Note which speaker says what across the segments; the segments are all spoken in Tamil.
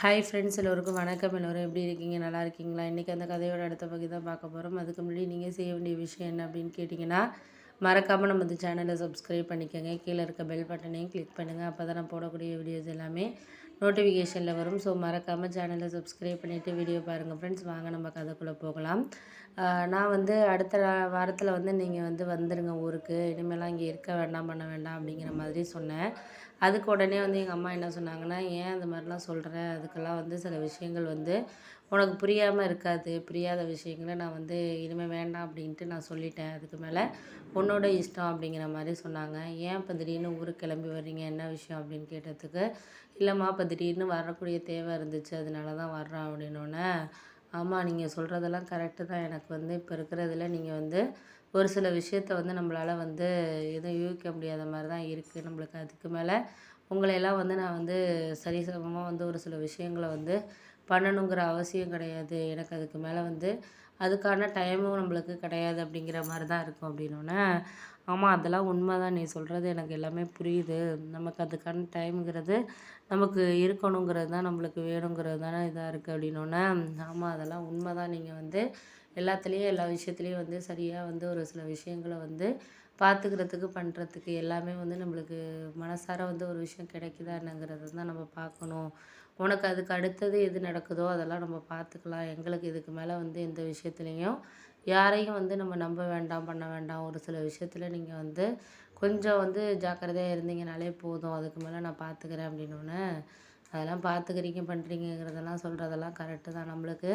Speaker 1: ஹாய் ஃப்ரெண்ட்ஸ் எல்லோருக்கும் வணக்கம் எல்லோரும் எப்படி இருக்கீங்க நல்லா இருக்கீங்களா இன்றைக்கி அந்த கதையோட அடுத்த பகுதி தான் பார்க்க போகிறோம் அதுக்கு முன்னாடி நீங்கள் செய்ய வேண்டிய விஷயம் என்ன அப்படின்னு கேட்டிங்கன்னா மறக்காமல் நம்ம இந்த சேனலை சப்ஸ்கிரைப் பண்ணிக்கோங்க கீழே இருக்க பெல் பட்டனையும் கிளிக் பண்ணுங்கள் அப்போ தான் நான் போடக்கூடிய வீடியோஸ் எல்லாமே நோட்டிஃபிகேஷனில் வரும் ஸோ மறக்காமல் சேனலை சப்ஸ்கிரைப் பண்ணிவிட்டு வீடியோ பாருங்கள் ஃப்ரெண்ட்ஸ் வாங்க நம்ம கதைக்குள்ளே போகலாம் நான் வந்து அடுத்த வாரத்தில் வந்து நீங்கள் வந்து வந்துடுங்க ஊருக்கு இனிமேலாம் இங்கே இருக்க வேண்டாம் பண்ண வேண்டாம் அப்படிங்கிற மாதிரி சொன்னேன் அதுக்கு உடனே வந்து எங்கள் அம்மா என்ன சொன்னாங்கன்னா ஏன் அந்த மாதிரிலாம் சொல்கிற அதுக்கெல்லாம் வந்து சில விஷயங்கள் வந்து உனக்கு புரியாமல் இருக்காது புரியாத விஷயங்களை நான் வந்து இனிமேல் வேண்டாம் அப்படின்ட்டு நான் சொல்லிட்டேன் அதுக்கு மேலே உன்னோட இஷ்டம் அப்படிங்கிற மாதிரி சொன்னாங்க ஏன் இப்போ திடீர்னு ஊருக்கு கிளம்பி வர்றீங்க என்ன விஷயம் அப்படின்னு கேட்டதுக்கு இல்லைம்மா இப்போ திடீர்னு வரக்கூடிய தேவை இருந்துச்சு அதனால தான் வர்றோம் அப்படின்னோடனே ஆமாம் நீங்கள் சொல்கிறதெல்லாம் கரெக்டு தான் எனக்கு வந்து இப்போ இருக்கிறதுல நீங்கள் வந்து ஒரு சில விஷயத்த வந்து நம்மளால் வந்து எதுவும் யூகிக்க முடியாத மாதிரி தான் இருக்குது நம்மளுக்கு அதுக்கு மேலே உங்களையெல்லாம் வந்து நான் வந்து சரிசமமாக வந்து ஒரு சில விஷயங்களை வந்து பண்ணணுங்கிற அவசியம் கிடையாது எனக்கு அதுக்கு மேலே வந்து அதுக்கான டைமும் நம்மளுக்கு கிடையாது அப்படிங்கிற மாதிரி தான் இருக்கும் அப்படின்னோன்னே ஆமாம் அதெல்லாம் உண்மை தான் நீ சொல்கிறது எனக்கு எல்லாமே புரியுது நமக்கு அதுக்கான டைமுங்கிறது நமக்கு இருக்கணுங்கிறது தான் நம்மளுக்கு வேணுங்கிறது தானே இதாக இருக்குது அப்படின்னோடனே ஆமாம் அதெல்லாம் உண்மை தான் நீங்கள் வந்து எல்லாத்துலேயும் எல்லா விஷயத்துலேயும் வந்து சரியாக வந்து ஒரு சில விஷயங்களை வந்து பார்த்துக்கிறதுக்கு பண்ணுறதுக்கு எல்லாமே வந்து நம்மளுக்கு மனசார வந்து ஒரு விஷயம் கிடைக்குதா என்னங்கிறது தான் நம்ம பார்க்கணும் உனக்கு அதுக்கு அடுத்தது எது நடக்குதோ அதெல்லாம் நம்ம பார்த்துக்கலாம் எங்களுக்கு இதுக்கு மேலே வந்து எந்த விஷயத்துலேயும் யாரையும் வந்து நம்ம நம்ப வேண்டாம் பண்ண வேண்டாம் ஒரு சில விஷயத்தில் நீங்கள் வந்து கொஞ்சம் வந்து ஜாக்கிரதையாக இருந்தீங்கனாலே போதும் அதுக்கு மேலே நான் பார்த்துக்கிறேன் அப்படின்னோடனே அதெல்லாம் பார்த்துக்கிறீங்க பண்ணுறீங்கிறதெல்லாம் சொல்கிறதெல்லாம் கரெக்டு தான் நம்மளுக்கு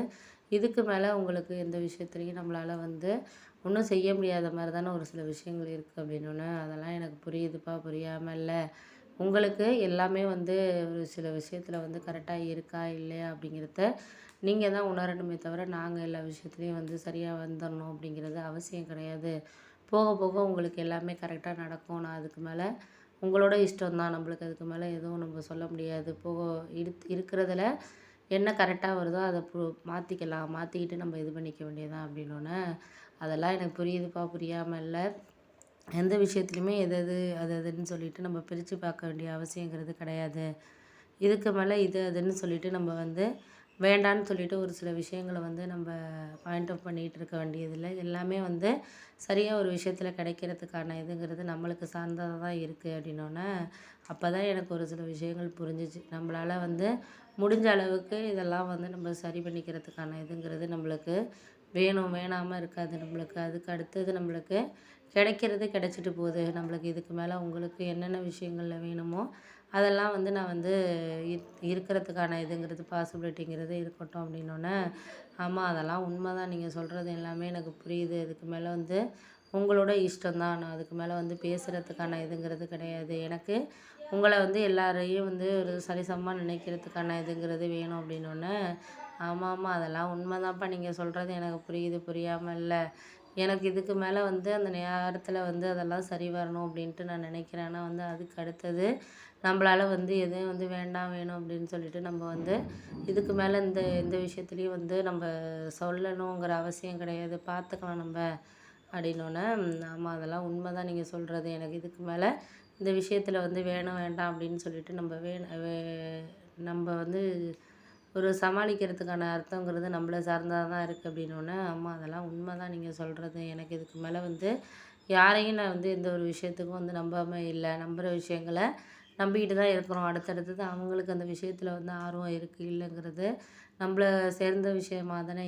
Speaker 1: இதுக்கு மேலே உங்களுக்கு எந்த விஷயத்துலையும் நம்மளால் வந்து ஒன்றும் செய்ய முடியாத மாதிரி தானே ஒரு சில விஷயங்கள் இருக்குது அப்படின்னோடனே அதெல்லாம் எனக்கு புரியுதுப்பா புரியாமல் இல்லை உங்களுக்கு எல்லாமே வந்து ஒரு சில விஷயத்தில் வந்து கரெக்டாக இருக்கா இல்லையா அப்படிங்கிறத நீங்கள் தான் உணரணுமே தவிர நாங்கள் எல்லா விஷயத்துலையும் வந்து சரியாக வந்துடணும் அப்படிங்கிறது அவசியம் கிடையாது போக போக உங்களுக்கு எல்லாமே கரெக்டாக நடக்கும் நான் அதுக்கு மேலே உங்களோட இஷ்டம் தான் நம்மளுக்கு அதுக்கு மேலே எதுவும் நம்ம சொல்ல முடியாது போக இரு இருக்கிறதுல என்ன கரெக்டாக வருதோ அதை பு மாற்றிக்கலாம் மாற்றிக்கிட்டு நம்ம இது பண்ணிக்க வேண்டியதான் அப்படின்னோடனே அதெல்லாம் எனக்கு புரியுதுப்பா புரியாமல் இல்லை எந்த விஷயத்துலையுமே எது எது அது அதுன்னு சொல்லிட்டு நம்ம பிரித்து பார்க்க வேண்டிய அவசியங்கிறது கிடையாது இதுக்கு மேலே இது அதுன்னு சொல்லிட்டு நம்ம வந்து வேண்டான்னு சொல்லிட்டு ஒரு சில விஷயங்களை வந்து நம்ம பாயிண்ட் அவுட் பண்ணிகிட்டு இருக்க வேண்டியதில்லை எல்லாமே வந்து சரியாக ஒரு விஷயத்தில் கிடைக்கிறதுக்கான இதுங்கிறது நம்மளுக்கு சார்ந்ததாக தான் இருக்குது அப்படின்னோடனே அப்போ தான் எனக்கு ஒரு சில விஷயங்கள் புரிஞ்சிச்சு நம்மளால் வந்து முடிஞ்ச அளவுக்கு இதெல்லாம் வந்து நம்ம சரி பண்ணிக்கிறதுக்கான இதுங்கிறது நம்மளுக்கு வேணும் வேணாமல் இருக்காது நம்மளுக்கு அதுக்கு அடுத்தது நம்மளுக்கு கிடைக்கிறது கிடைச்சிட்டு போகுது நம்மளுக்கு இதுக்கு மேலே உங்களுக்கு என்னென்ன விஷயங்களில் வேணுமோ அதெல்லாம் வந்து நான் வந்து இருக்கிறதுக்கான இதுங்கிறது பாசிபிலிட்டிங்கிறது இருக்கட்டும் அப்படின்னோடனே ஆமாம் அதெல்லாம் உண்மை தான் நீங்கள் சொல்கிறது எல்லாமே எனக்கு புரியுது இதுக்கு மேலே வந்து உங்களோட இஷ்டம் தான் நான் அதுக்கு மேலே வந்து பேசுகிறதுக்கான இதுங்கிறது கிடையாது எனக்கு உங்களை வந்து எல்லாரையும் வந்து ஒரு சரிசமமாக நினைக்கிறதுக்கான இதுங்கிறது வேணும் அப்படின்னோடனே ஆமாம் ஆமாம் அதெல்லாம் உண்மை தான்ப்பா நீங்கள் சொல்கிறது எனக்கு புரியுது புரியாமல் இல்லை எனக்கு இதுக்கு மேலே வந்து அந்த நேரத்தில் வந்து அதெல்லாம் சரி வரணும் அப்படின்ட்டு நான் நினைக்கிறேன் ஆனால் வந்து அதுக்கு அடுத்தது நம்மளால் வந்து எதுவும் வந்து வேண்டாம் வேணும் அப்படின்னு சொல்லிட்டு நம்ம வந்து இதுக்கு மேலே இந்த இந்த விஷயத்துலேயும் வந்து நம்ம சொல்லணுங்கிற அவசியம் கிடையாது பார்த்துக்கலாம் நம்ம அப்படின்னோடனே ஆமாம் அதெல்லாம் உண்மை தான் நீங்கள் சொல்கிறது எனக்கு இதுக்கு மேலே இந்த விஷயத்தில் வந்து வேணும் வேண்டாம் அப்படின்னு சொல்லிட்டு நம்ம வே நம்ம வந்து ஒரு சமாளிக்கிறதுக்கான அர்த்தங்கிறது நம்மளை சார்ந்தால் தான் இருக்குது அப்படின்னோடனே ஆமாம் அதெல்லாம் உண்மை தான் நீங்கள் சொல்கிறது எனக்கு இதுக்கு மேலே வந்து யாரையும் நான் வந்து எந்த ஒரு விஷயத்துக்கும் வந்து நம்பாமல் இல்லை நம்புகிற விஷயங்களை நம்பிக்கிட்டு தான் இருக்கிறோம் அடுத்தடுத்தது அவங்களுக்கு அந்த விஷயத்தில் வந்து ஆர்வம் இருக்குது இல்லைங்கிறது நம்மளை சேர்ந்த விஷயமாக தானே